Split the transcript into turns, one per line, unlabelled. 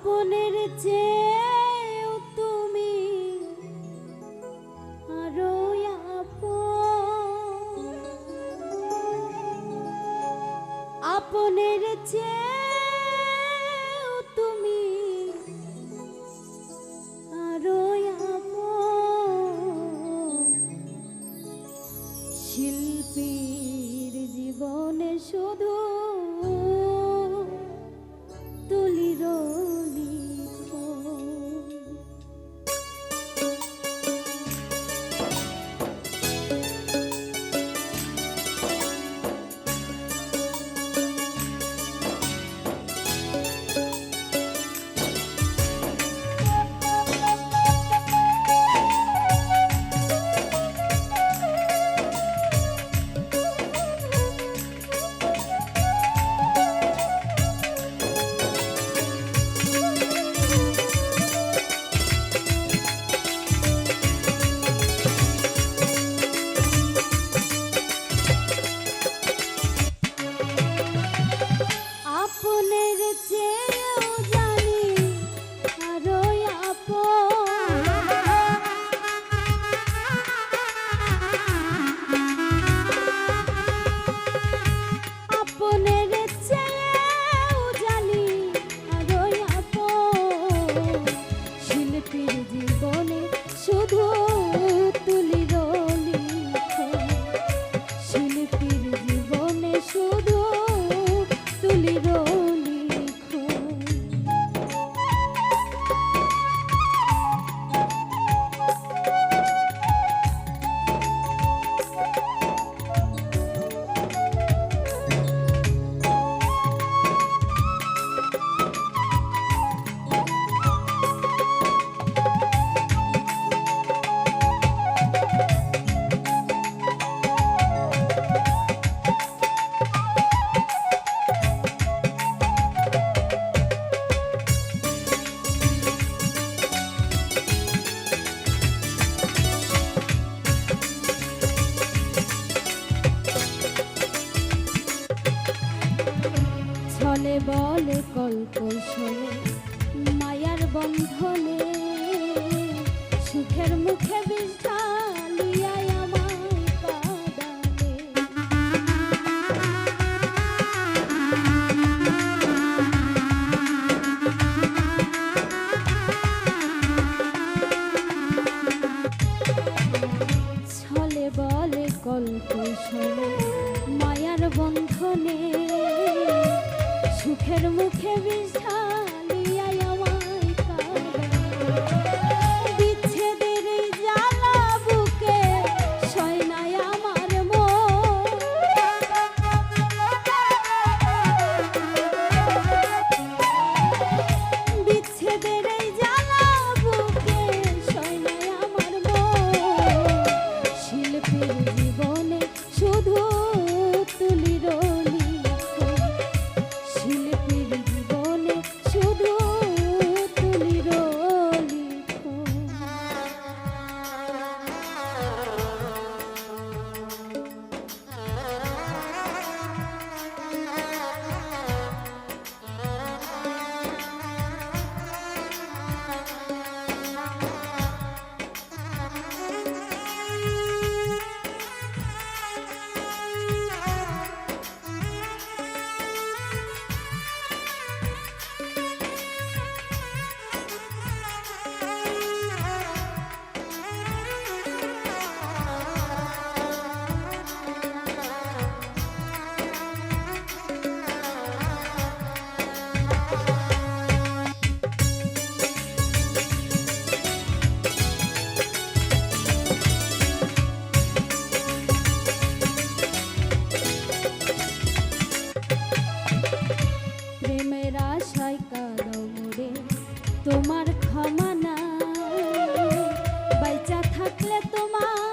স্বপনের চেয়েও তুমি আরও আপনের চেয়ে বলে কল্পসলে মায়ার বন্ধনে। সুখের মুখে বিষ কল্প মায়ার বন্ধনে। সুখের মুখে বিষা Oh.